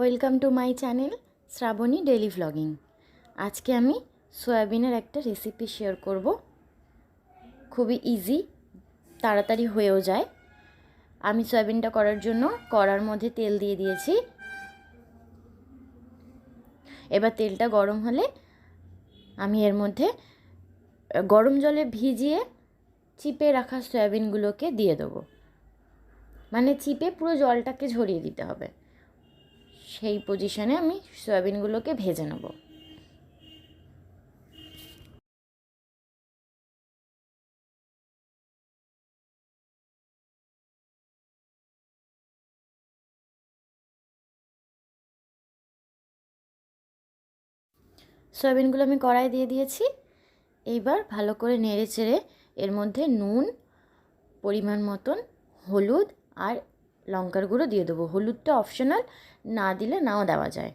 Welcome to my channel Shrabani daily vlogging আজকে আমি সয়াবিনের একটা রেসিপি শেয়ার করব। খুবই ইজি তাড়াতাড়ি হয়েও যায়। আমি সয়াবিনটা করার জন্য কড়ার মধ্যে তেল দিয়ে দিয়েছি। এবার তেলটা গরম হলে আমি এর মধ্যে গরম জলে ভিজিয়ে চিপে রাখা সয়াবিনগুলোকে দিয়ে দেবো। মানে চিপে পুরো জলটাকে ঝরিয়ে দিতে হবে। সেই পজিশনে আমি সয়াবিনগুলোকে ভেজে নেব। সয়াবিনগুলো আমি কড়াই দিয়ে দিয়েছি। এইবার ভালো করে নেড়ে চেড়ে এর মধ্যে নুন, পরিমাণ মতন হলুদ আর লঙ্কার গুঁড়ো দিয়ে দেবো। হলুদটা অপশনাল না দিলে নাও দেওয়া যায়।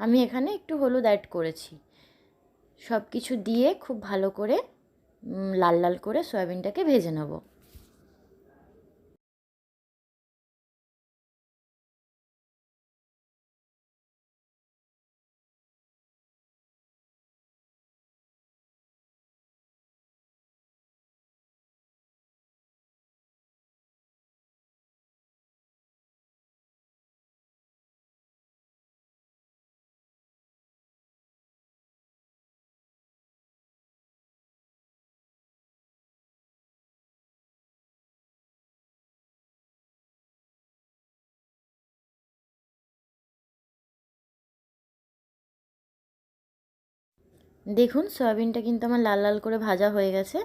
আমি এখানে একটু হলুদ অ্যাড করেছি। সব কিছু দিয়ে খুব ভালো করে লাল লাল করে সয়াবিনটাকে ভেজে নেব। দেখুন, সয়াবিনটা কিন্তু আমার লাল লাল করে ভাজা হয়ে গেছে।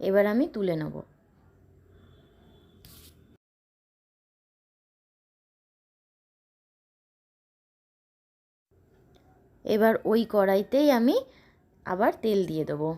এবার আমি তুলে নেব। এবার ওই কড়াইতেই আমি আবার তেল দিয়ে দেবো।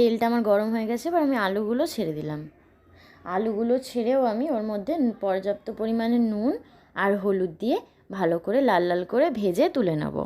তেলটা আমার গরম হয়ে গেছে, এবার আমি আলুগুলো ছেড়ে দিলাম। আলুগুলো ছেড়েও আমি ওর মধ্যে পর্যাপ্ত পরিমাণে নুন আর হলুদ দিয়ে ভালো করে লাল লাল করে ভেজে তুলে নেব।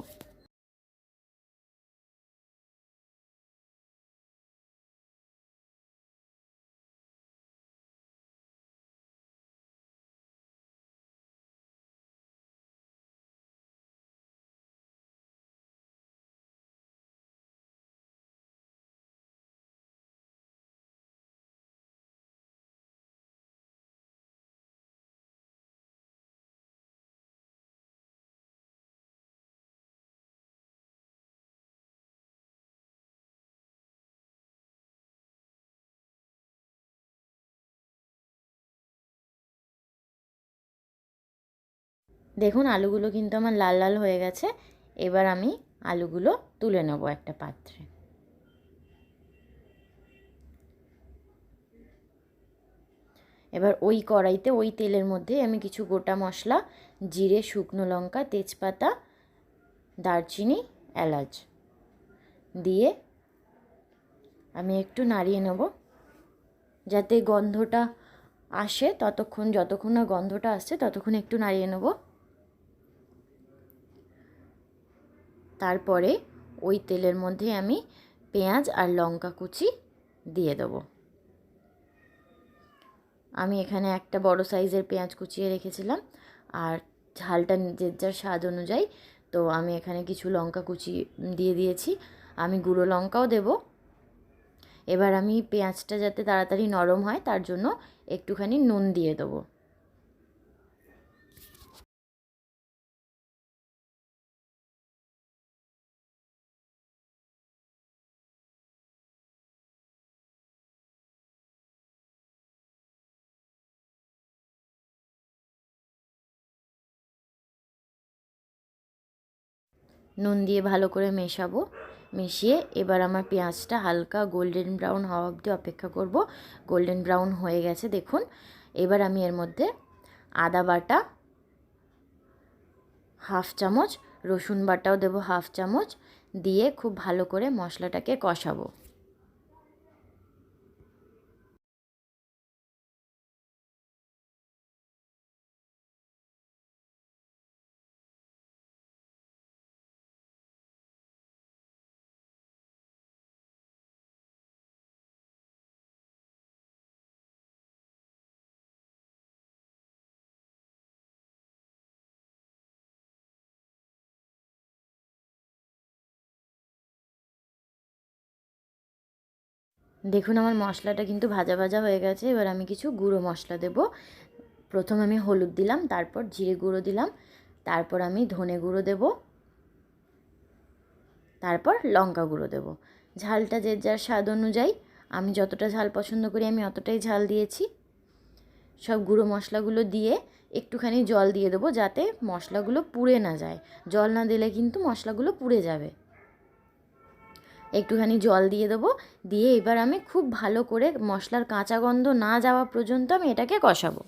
দেখুন আলুগুলো কিন্তু আমার লাল লাল হয়ে গেছে। এবার আমি আলুগুলো তুলে নেব একটা পাত্রে। এবার ওই কড়াইতে ওই তেলের মধ্যে আমি কিছু গোটা মশলা, জিরে, শুকনো লঙ্কা, তেজপাতা, দারচিনি, এলাচ দিয়ে আমি একটু নাড়িয়ে নেব। যাতে গন্ধটা আসে, ততক্ষণ, যতক্ষণ না গন্ধটা আসছে, ততক্ষণ একটু নাড়িয়ে নেব। তারপরে ওই তেলের মধ্যে আমি পেঁয়াজ আর লঙ্কা কুচি দিয়ে দেবো। আমি এখানে একটা বড় সাইজের পেঁয়াজ কুচিয়ে রেখেছিলাম আর ঝালটা নিজের যার স্বাদ অনুযায়ী, তো আমি এখানে কিছু লঙ্কা কুচি দিয়ে দিয়েছি। আমি গুঁড়ো লঙ্কাও দেব। এবার আমি পেঁয়াজটা যাতে তাড়াতাড়ি নরম হয়, তার জন্য একটুখানি নুন দিয়ে দেবো। নুন দিয়ে ভালো করে মেশাবো। মিশিয়ে এবার আমার পেঁয়াজটা হালকা গোল্ডেন ব্রাউন হওয়া অবধি অপেক্ষা করব। গোল্ডেন ব্রাউন হয়ে গেছে, দেখুন। এবার আমি এর মধ্যে আদা বাটা, হাফ চামচ, রসুন বাটাও দেবো হাফ চামচ, দিয়ে খুব ভালো করে মশলাটাকে কষাবো। দেখুন, আমার মশলাটা কিন্তু ভাজা ভাজা হয়ে গেছে। এবার আমি কিছু গুঁড়ো মশলা দেব। প্রথম আমি হলুদ দিলাম, তারপর জিরে গুঁড়ো দিলাম, তারপর আমি ধনে গুঁড়ো দেব, তারপর লঙ্কা গুঁড়ো দেব। ঝালটা যে যার স্বাদ অনুযায়ী, আমি যতটা ঝাল পছন্দ করি, আমি অতটাই ঝাল দিয়েছি। সব গুঁড়ো মশলাগুলো দিয়ে একটুখানি জল দিয়ে দেবো যাতে মশলাগুলো পুড়ে না যায়। জল না দিলে কিন্তু মশলাগুলো পুড়ে যাবে। একটুখানি জল দিয়ে দেবো। দিয়ে এবার আমি খুব ভালো করে মশলার কাঁচা গন্ধ না যাওয়া পর্যন্ত আমি এটাকে কষাবো।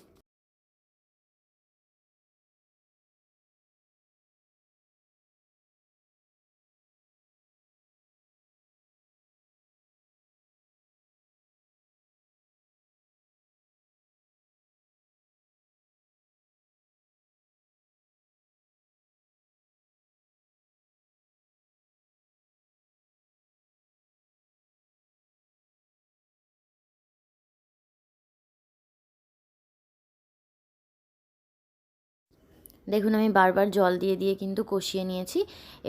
দেখুন, আমি বারবার জল দিয়ে দিয়ে কিন্তু কষিয়ে নিয়েছি।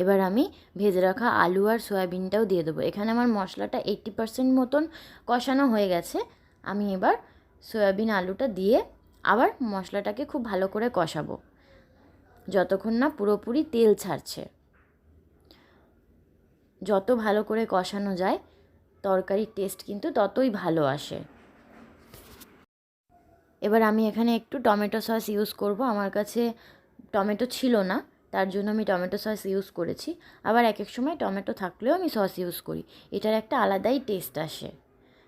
এবার আমি ভেজে রাখা আলু আর সয়াবিনটাও দিয়ে দেবো। এখানে আমার মশলাটা এইট্টি পারসেন্ট মতন কষানো হয়ে গেছে। আমি এবার সয়াবিন আলুটা দিয়ে আবার মশলাটাকে খুব ভালো করে কষাবো। যতক্ষণ না পুরোপুরি তেল ছাড়ছে। যত ভালো করে কষানো যায়, তরকারির টেস্ট কিন্তু ততই ভালো আসে। এবার আমি এখানে একটু টমেটো সস ইউজ করব। আমার কাছে টমেটো ছিল না, তার জন্য আমি টমেটো সস ইউজ করেছি। আবার এক এক সময় টমেটো থাকলেও আমি সস ইউজ করি। এটার একটা আলাদাই টেস্ট আসে।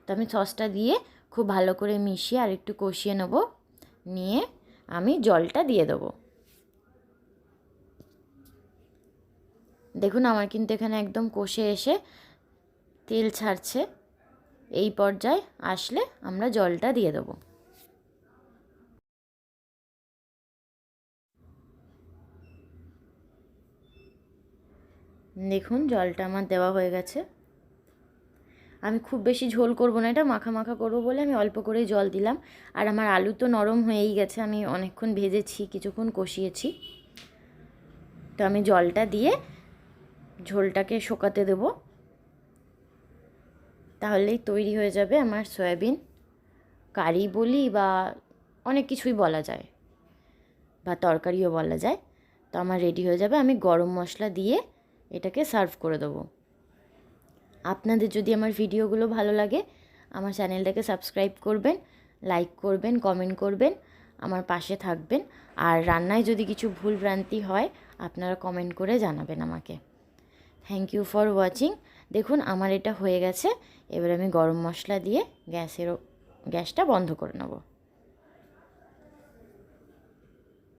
তো আমি সসটা দিয়ে খুব ভালো করে মিশিয়ে আর একটু কষিয়ে নেব। নিয়ে আমি জলটা দিয়ে দেবো। দেখুন, আমার কিন্তু এখানে একদম কষে এসে তেল ছাড়ছে। এই পর্যায়ে আসলে আমরা জলটা দিয়ে দেবো। দেখুন, জলটা আমার দেওয়া হয়ে গেছে। আমি খুব বেশি ঝোল করব না, এটা মাখা মাখা করব বলে আমি অল্প করেই জল দিলাম। আর আমার আলু তো নরম হয়েই গেছে, আমি অনেকক্ষণ ভেজেছি, কিছুক্ষণ কষিয়েছি। তো আমি জলটা দিয়ে ঝোলটাকে শোকাতে দেব। তাহলেই তৈরি হয়ে যাবে আমার সয়াবিন। কারি বলি বা অনেক কিছুই বলা যায়, বা তরকারিও বলা যায়। তো আমার রেডি হয়ে যাবে। আমি গরম মশলা দিয়ে এটাকে সার্ভ করে দেবো। আপনাদের যদি আমার ভিডিওগুলো ভালো লাগে, আমার চ্যানেলটাকে সাবস্ক্রাইব করবেন, লাইক করবেন, কমেন্ট করবেন, আমার পাশে থাকবেন। আর রান্নায় যদি কিছু ভুল ভ্রান্তি হয়, আপনারা কমেন্ট করে জানাবেন আমাকে। থ্যাংক ইউ ফর ওয়াচিং দেখুন, আমার এটা হয়ে গেছে। এবার আমি গরম মশলা দিয়ে গ্যাসেরও গ্যাসটা বন্ধ করে নেব।